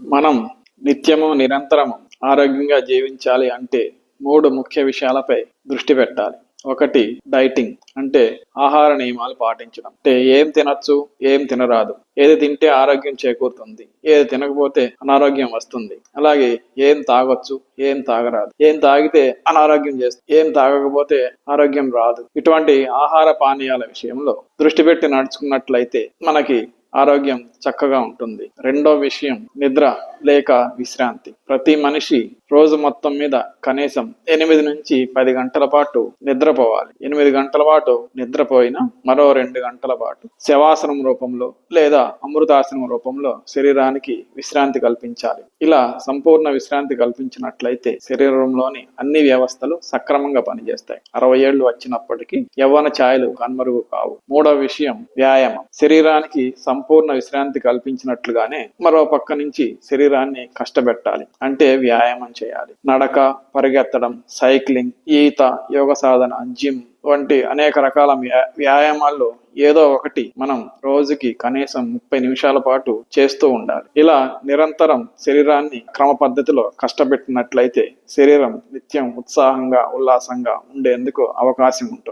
మనం నిత్యము నిరంతరము ఆరోగ్యంగా జీవించాలి అంటే మూడు ముఖ్య విషయాలపై దృష్టి పెట్టాలి. ఒకటి డైటింగ్ అంటే ఆహార నియమాలు పాటించడం. అంటే ఏం తినచ్చు ఏం తినరాదు. ఏది తింటే ఆరోగ్యం చేకూరుతుంది ఏది తినకపోతే అనారోగ్యం వస్తుంది. అలాగే ఏం తాగొచ్చు ఏం తాగరాదు. ఏం తాగితే అనారోగ్యం చేస్తుంది ఏం తాగకపోతే ఆరోగ్యం రాదు. ఇటువంటి ఆహార పానీయాల విషయంలో దృష్టి పెట్టి నడుచుకున్నట్లయితే మనకి ఆరోగ్యం చక్కగా ఉంటుంది. రెండో విషయం నిద్ర. లేక విశ్రాంతి. ప్రతి మనిషి రోజు మొత్తం మీద కనీసం ఎనిమిది నుంచి పది గంటల పాటు నిద్రపోవాలి. ఎనిమిది గంటల పాటు నిద్రపోయిన మరో రెండు గంటల పాటు శవాసనం రూపంలో లేదా అమృతాసనం రూపంలో శరీరానికి విశ్రాంతి కల్పించాలి. ఇలా సంపూర్ణ విశ్రాంతి కల్పించినట్లయితే శరీరంలోని అన్ని వ్యవస్థలు సక్రమంగా పనిచేస్తాయి. అరవై ఏళ్ళు వచ్చినప్పటికీ యవ్వన ఛాయలు కనుమరుగు కావు. మూడో విషయం వ్యాయామం. శరీరానికి సంపూర్ణ విశ్రాంతి కల్పించినట్లుగానే మరో పక్క నుంచి శరీరాన్ని కష్టపెట్టాలి. అంటే వ్యాయామం చేయాలి. నడక పరిగెత్తడం సైక్లింగ్ ఈత యోగ సాధన జిమ్ వంటి అనేక రకాల వ్యాయామాల్లో ఏదో ఒకటి మనం రోజుకి కనీసం ముప్పై నిమిషాల పాటు చేస్తూ ఉండాలి. ఇలా నిరంతరం శరీరాన్ని క్రమ పద్ధతిలో కష్టపెట్టినట్లయితే శరీరం నిత్యం ఉత్సాహంగా ఉల్లాసంగా ఉండేందుకు అవకాశం ఉంటుంది.